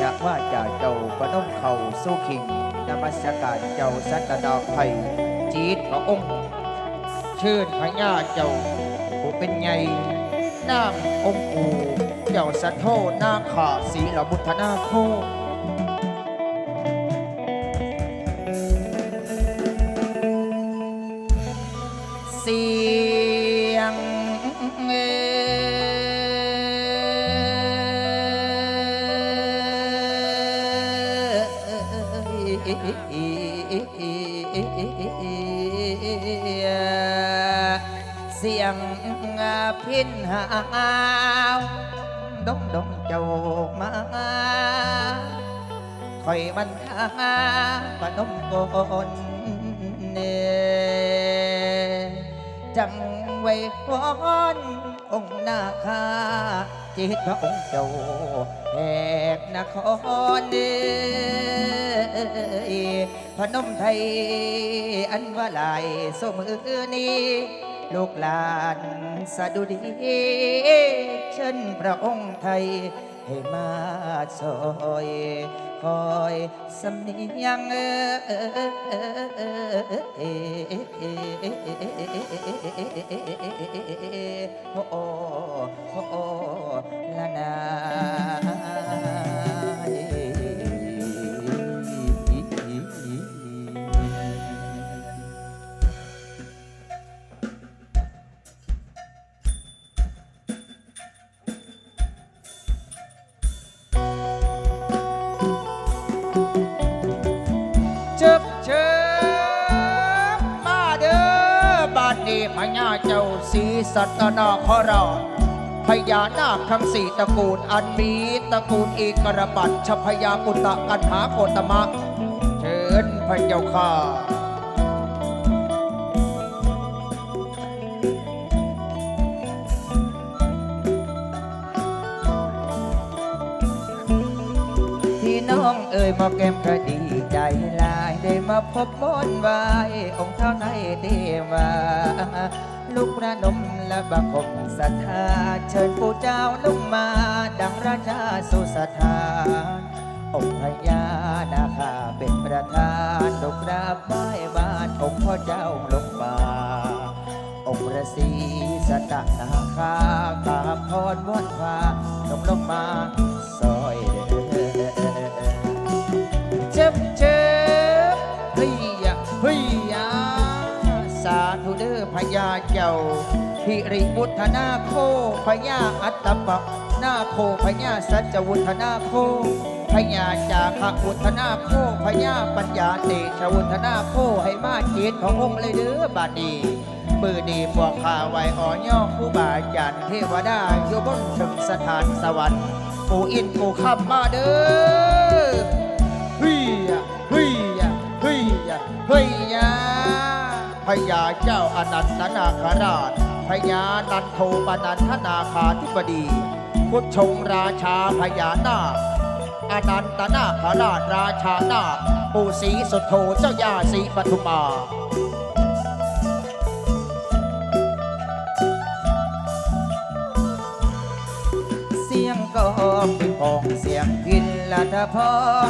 ยะว่าจาเจ้าก็ต้องเข้าสู้ขิงนมัสการเจ้าสัตดาไพจีตพระองค์เชิญพญาเจ้าผู้เป็นไงน้ำองค์อูเจ้าสัทโทนาขาศีลบุตรนาโค นหาวดงดงเจ้ามาคอยมันทาปนมกนเนจังไว้วอนองค์นาคาจิตพระองค์เจ้าแหกนครเดพนมไทยอันว่าหลายสมือนี้ ลูกหลานสะดุดีเชิญพระองค์ไทย ให้มาซอยคอยสำเนียงเอโอ้โอ้ละนา เจ้าสีสัตนาคราชพญานาคทั้งสี่ตระกูลอันมีตระกูลอีกระบัดชพยากุตะกันหาโกตมะเชิญพระเจ้าค่ะพี่น้องเอ่ยมาแก้มก็ดีใจลายได้มาพบมนไหวองค์เท่าไทยเทวา ลูกพระนมและบังคมศรัทธา เชิญปู่เจ้าลงมา ดังราชาสุสถานองค์พญานาคาเป็นประธานลูกราบไหว้บานองค์พ่อเจ้าลงมาองค์ฤาษีสตะนาคากราพรวอนฟ้าลงลงมา สาธุเด้อพญาเจ้าพิริวุฒนาโคพญาอัตตปะนาโคพญาสัจวุฒนาโคพญาจาคะวุฒนาโคพญาปัญญาเตชะวุฒนาโคให้มาเกียรติขององค์เลยเด้อบาดนีมือดีพวกขาไว้อ่อนย่อครูบาจารย์เทวดาอยู่บนถึงสถานสวรรค์ปู่อินปู่คำมาเด้อ พญาเจ้าอนันตนาคราชพญานันโทปนันทนาคาธิบดี พุทธชงราชาพญานาคอนันตนาคราชราชานาคปู่ศรีสุโธเจ้าย่าศรีปทุมาเสียงก็เป็นของเสียงพินละถ้าพอ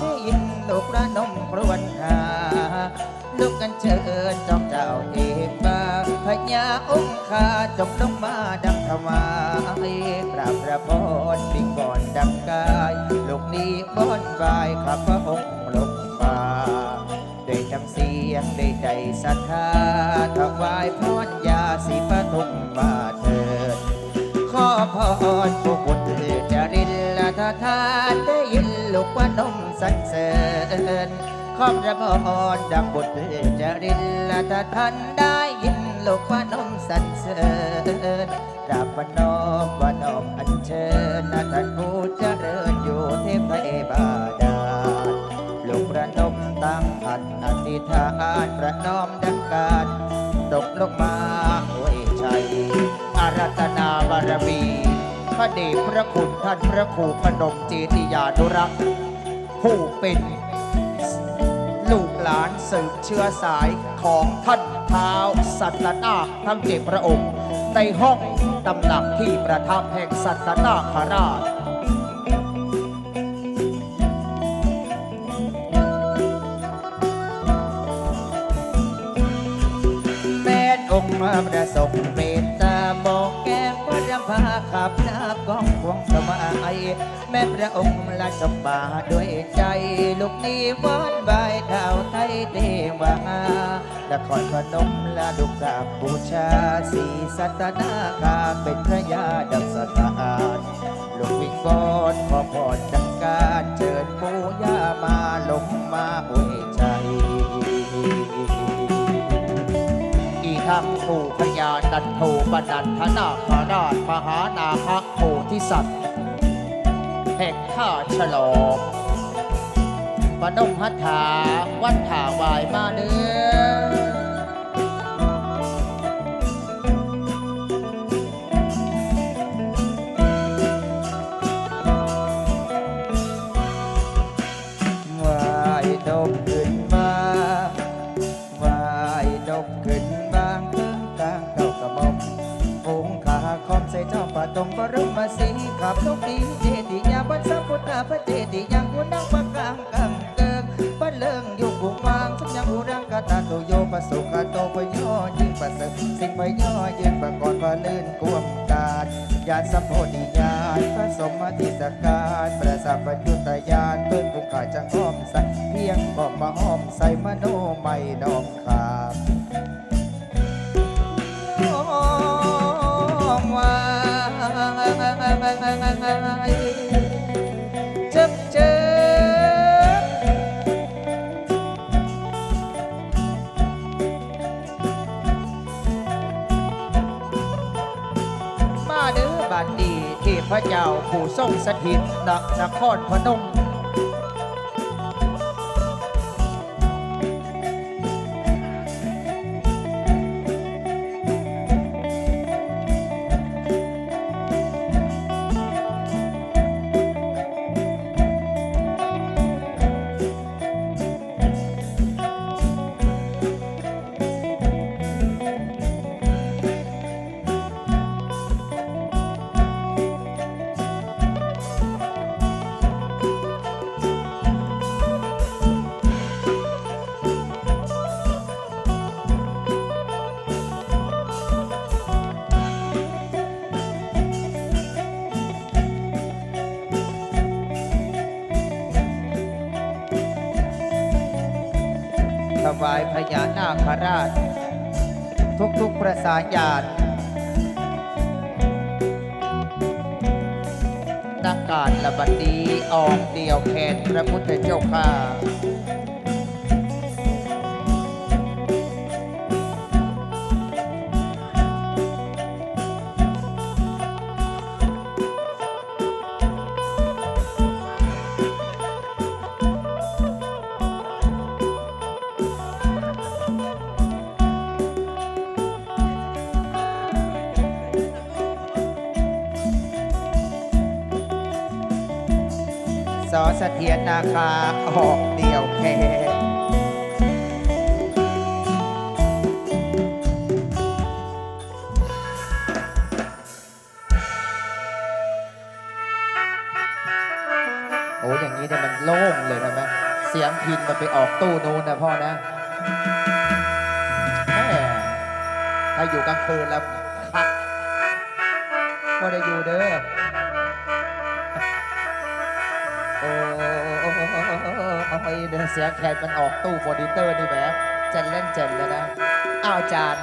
ได้ยินลูกระนมครวน ลูกกันเชิญจอมเจ้าเอกมาพญาองค์ข้าจงลงมาดังถวายกราบพระพรปิงก่อนดังกายลูกนี้บอนบายข้าพระองค์ลงมาด้วยจำเสียงได้ใจศรัทธาถวายพรยาสีปทุมมาเถิดขอพรผู้บุตรจรินละททานได้ยินลูกว่านมสันเสริญ ขอบระพรดังบุตรจรินละททานได้ยินลูกว่านมสันเสริญกราบวันอมวันนมอัญเชิญนาท่านผู้เจริญอยู่เทพบาดาลลูกประนมตั้งพันอธิษฐานประนอมดังการตกลงมาโอ้ยชัยอารัตนาบารมีพระเดชพระคุณท่านพระครูพนมเจติยานุรักษ์ผู้เป็น ลูกหลานสืบเชื้อสายของท่านท้าวสัตนาคทั้งเจ็ดพระองค์ ในห้องตำหนักที่ประทับแห่งสัตนาคราชแม่นองค์มาประสงค์เมตตาบอกแก้มว่าจะพาขับหน้ากองควงสมัย แม่พระองค์ละสบาด้วยใจ ลูกนี้วอนบายดาวไทยเทวาละครพนมละดุกราบบูชาสีสัตนาคาเป็นพระยาดังสถานลูกวิงวอนขอพรดังการเชิญปู่ย่ามาลงมาอวยใจอีทั้งผูพญาดันโทปนันทนาคาราชมหานาคโพธิสัตว์ แห่งข้าฉลองปนมหัตถาวัดถาวายมาเนื้อวายดมขึ้นมาวายดกขึ้นบางเพิ่งกลางเก่ากระหม่อมองขาคอมใส่เจ้าป่าตรงบรมสีขับนกดี สัมพุทธาพระเจติยังกุนังปะกลางกำเกิงบันเลิงอยู่กุวางสัญญาหูรังกาตาโตโยปสุขาโตปย่อยิ่งประเสริฐสิ่งไปย่อยืนประกอบพระลื่นกวมกาดญาณสัมโพธิญาณพระสมมาติสการประสาปัญญุตญาณเปิ้นภูขาจังอ้อมใส่เพียงก็มาอ้อมใส่มโนไม่นอมขาบมองว่า พระเจ้าผู้ทรงสถิตณนครพนม ญานาคราช ทุกๆประสานญาณนักการระบัดดีออกเดียวแคนพระพุทธเจ้าข้า สอเสถียรนาคาออกเดียวแคนโอ้อย่างนี้เนี่ยมันโล่งเลยนะแม่เสียงพินมันไปออกตู้นู้นนะพ่อนะแม่ถ้าอยู่กลางคืนแล้วคักว่าได้อยู่เด้อ ยเดี๋ยเสียงแขนมันออกตู้มอนิเตอร์นี่แหมเจนเล่นเจนเลยนะ อ้าวจาน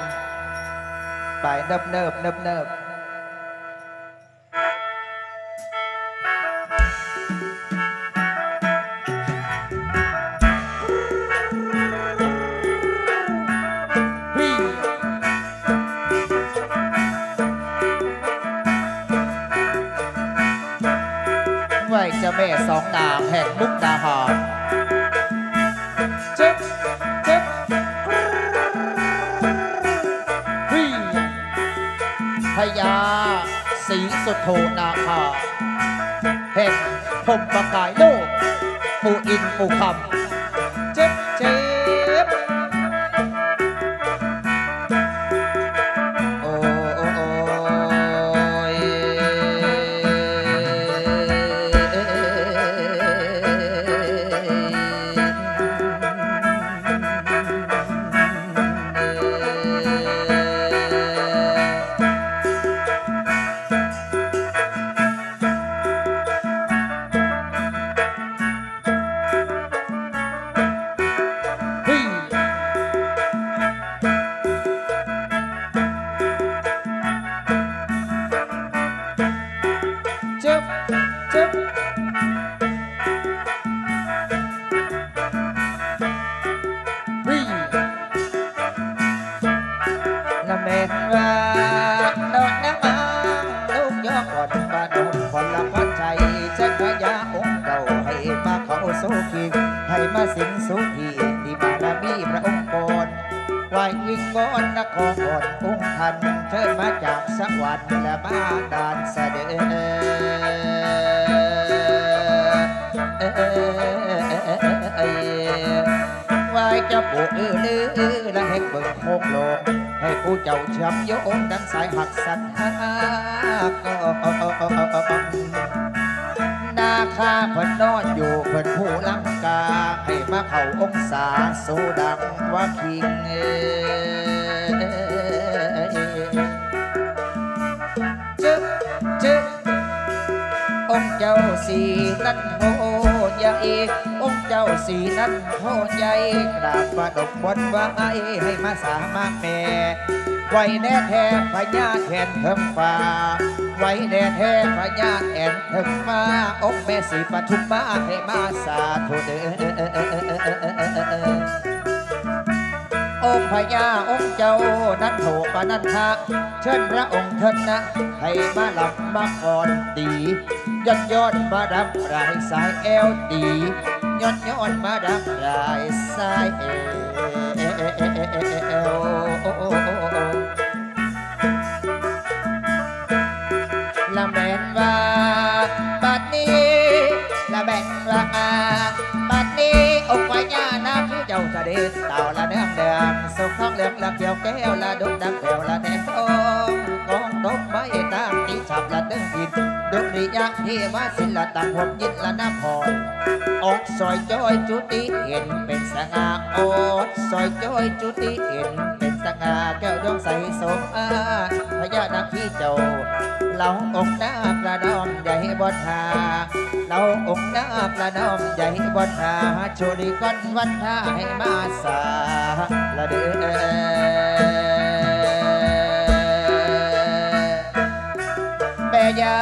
ไปเนิบเนิบเนิบเนิบฮี่ไหวเจะแม่สองนางแห่งมุกดาหาร สุโธนาคาแห่งพมประกายโลก ปู่อินปู่คำเจ็บเจ็บ มาเขาโซกีให้มาสิงสุธีที่บารมีพระองค์ก่อนไหววิงวอนนครก่อนองค์ท่านเชิญมาจากสวรรค์และมาดานเสด็จไหวเจ้าปู่อื้อลือและให้เบิ่งโคกโลงให้ผู้เจ้าเชื่อมโยงดังสายหักสันหาก นาคาเพิ่นนอนอยู่เพิ่นผู้ลังกา ให้มาเข้าองศาสู้ดังว่าคิงเอ้ยจึ๊กจึ๊กองเจ้าสีนั้นโหใหญ่องเจ้าสีนั้นโหใหญ่กราบประดกบนไว้ให้มาสามาแม่ไว้แน่แท้พญาแทนเทิงฟ้า ไว้แน่แท้พระญาแทนเทิงฟ้าองค์แม่สีปทุมมาให้มาสาธุเด้อองค์พญาองค์เจ้านั้นโถปนันทะเชิญพระองค์เถิดนะให้มาหลับมาก่อนดีย้อนย้อนมาดับรายสายเอวดีย้อนย้อนมาดับรายสายเอวล ละแมนว่าบัดนี้องค์พญานาคเจ้าเสด็จเต่าละเนืองเดืองสุขทองเหลืองละเกี่ยวแก้วละดุกดังแก้วละแดงทองกองดกไม้ตามที่ฉับละเดืองดินดุริยะที่มาศิลตังหมยินละน้ำพรออกซอยจ้อยจุติเห็นเป็นสง่าออกซอยจ้อยจุติเห็นเป็น งาแก้วดวงใสสมอาพญานาคที่เจ้าเราองค์นาคระดอมใหญ่บนหาเราองค์นาคระดอมใหญ่บนหาโชดีก้อนวันทาให้มาสาละเด้อแม่ยา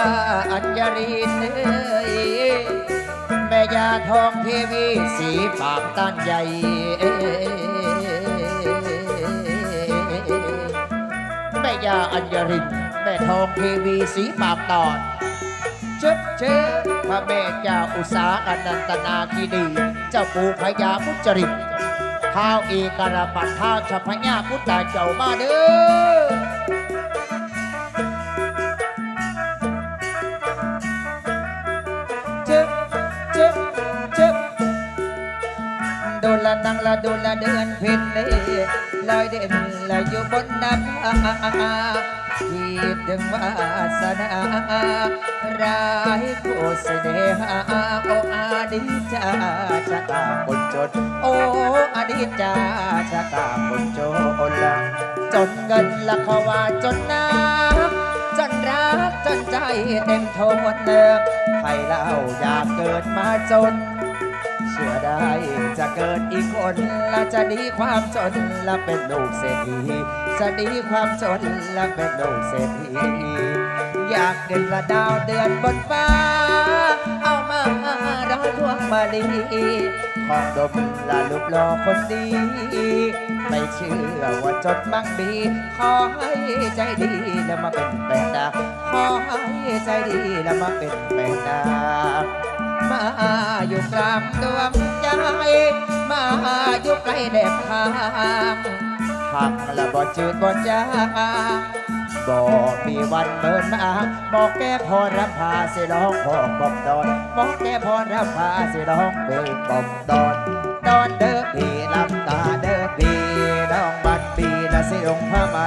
อัญญรินเอ้ยแม่ยาทองเทวีสีปากต้านใหญ่ ยาอัญญรินแม่ทองเทวีสีปากตอนเชิดเชิดพระแม่เจ้าอุษาอนันตนาคีดี เจ้าปู่พญามุจริตท้าวเอกรปัตท้าวชัพญาพุทธาเจ้ามาเด้อจึ๊บจึ๊บจึ๊บโดนละนังละโดนละเดือนเพ็ญเล่ ลอยเด่นแลอยอยู่บนน้ำคิดถึงวาสนาร้ายโคเสน่หาโออดีตจาชะตาคนจน โออดีตจาชะตาคนจนละจนเงินละขาว่าจนน้ำจนรักจนใจเต็มทนเนิมใครเล่าอยากเกิดมาจน ชื่อได้ จะเกิดอีกคนและจะดีความจนและเป็นลูกเศรษฐีจะดีความจนและเป็นลูกเศรษฐีอยากเกิดละดาวเดือนบนฟ้า เอามาร้อยพวงมาลีของดมละลูกหลอคนดี ไม่เชื่อว่าจดมั่งมี ขอให้ใจดีแล้วมาเป็นแฟนดาขอให้ใจดีแล้วมาเป็นแฟนดา มาอยู่กลางดวงใจมาอยู่ใกล้แดบทางหักและบ่จืดบ่จางบ่มีวันเมินมาบอกแก้พรรำพาสิร้องพอปอบดอนบอกแก้พรรำพาสิร้องเพลงปอบดอนดอนเด้อพี่ลำตาเด้อพี่น้องบัดปีละสิองผ้าไหม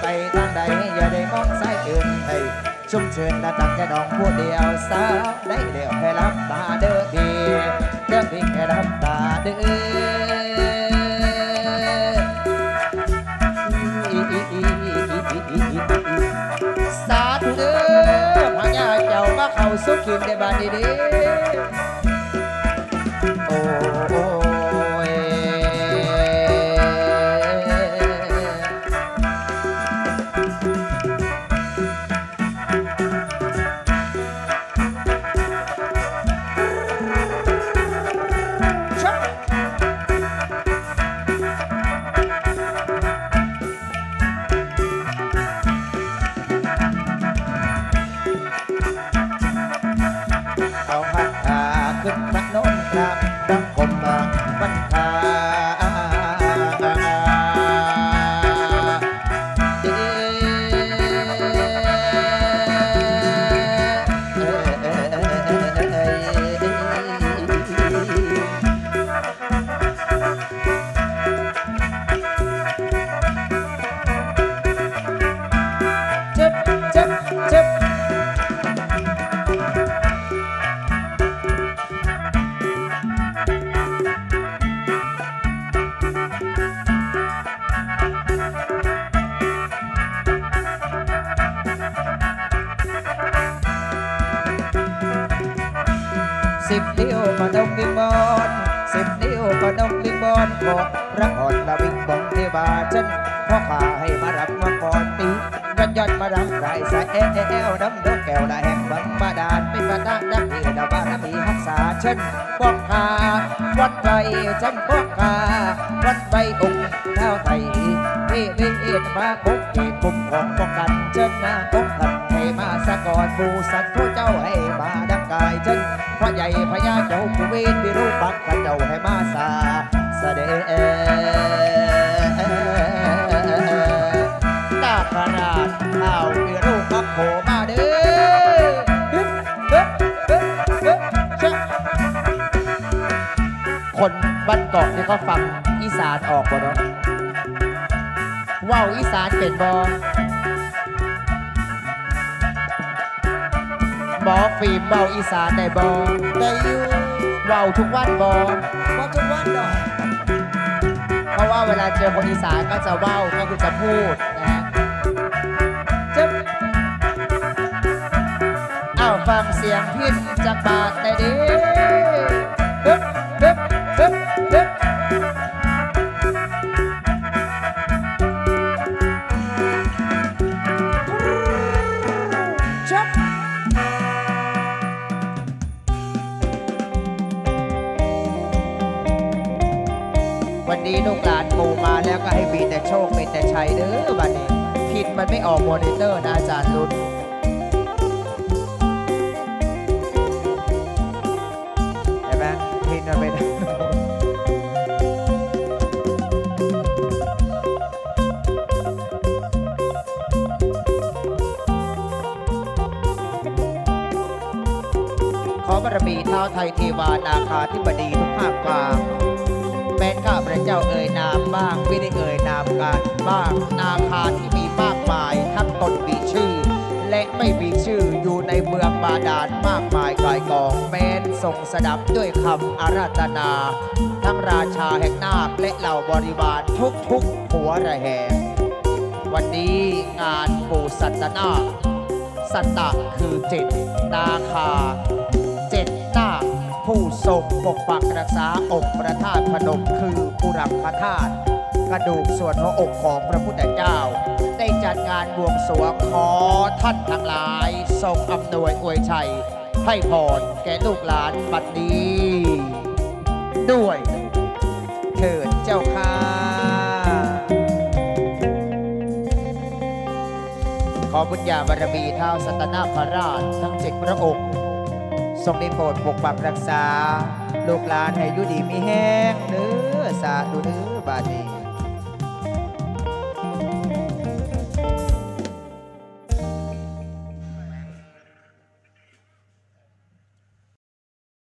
ไปทางใดอย่าได้มองสายอื่นให้ ชุ่มเชิญและตั้งใจน้องผู้เดียวสาวได้เดียวให้รับตาเด้อพี่เด้อพี่ให้รับตาเด้อสาธุเด้อพญาเจ้ามาเข้าสุขินได้บานนี้เด้ รับมาก่อนตียันยันมารับไรสายแอลแอลน้ำดอกแก้วละแห่งบังบาดาลเป็นประตาดักเดียดบารมีรักษาฉันป้องหาวัดไฟฉันป้องหาวัดไฟองค์เท้าไทยเวเวเอมาปกเกตปุ่มของป้องกันเชิญมาป้องกันให้มาสะกอนบูสัตว์ผู้เจ้าให้มาดังกายฉันพระใหญ่พญาเจ้าผู้เวนวิรูปักข้าเจ้าให้มาสาเสด็จ ดาพราชข้าววิรูปักโผมาเด้อฮึบฮึบฮึบฮึบชะคนบ้านเกาะนี่เขาฟังอีสานออกบ่เนาะว่าวอีสานเป็นบ่หมอฟิล์มเบาอีสานได้บ่ได้อยู่เว้าทุกวันบ่ว่าทุกวันดอกเพราะว่าเวลาเจอคนอีสานก็จะเว้าก็คือจะพูด ฟังเสียงพินจากบาทได้ดิฮึบฮึบฮึบฮึบจับวันนี้ลูกหลานปูมาแล้วก็ให้มีแต่โชคมีแต่ชัยเด้อวันนี้ผิดมันไม่ออกมอนิเตอร์นะอาจารย์รุ่น เท้าไทยเทวานาคาธิบดีทุกภาคกลางแม้นข้าพระเจ้าเอ่ยนามบ้างไม่ได้เอ่ยนามการบ้างนาคาที่มีมากมายทั้งตนมีชื่อ และไม่มีชื่ออยู่ในเมืองบาดาลมากมายกายกองแม้นส่งสดับด้วยคำอาราธนา ทั้งราชาแห่งนาคและเหล่าบริวารทุกทุกหัวระแหงวันนี้งานปู่สัตนา สัตตะคือจ็ดนาคา ผู้ทรงปกปักรักษาองค์พระธาตุพนมคือปุรังคธาตุกระดูกส่วนหัวอกของพระพุทธเจ้า ได้จัดงานบวงสรวงขอท่านทั้งหลาย ทรงอำนวยอวยชัย ให้พรแก่ลูกหลานบัดนี้ ด้วยเถิดเจ้าค่ะขอบุญญาบารมีเท้าสัตนาคราชทั้งเจ็ดพระองค์ ทรงได้โปรดปกปักรักษา ลูกหลานให้อยู่ดีมีแห้งเนื้อสาธุเนื้อบาดี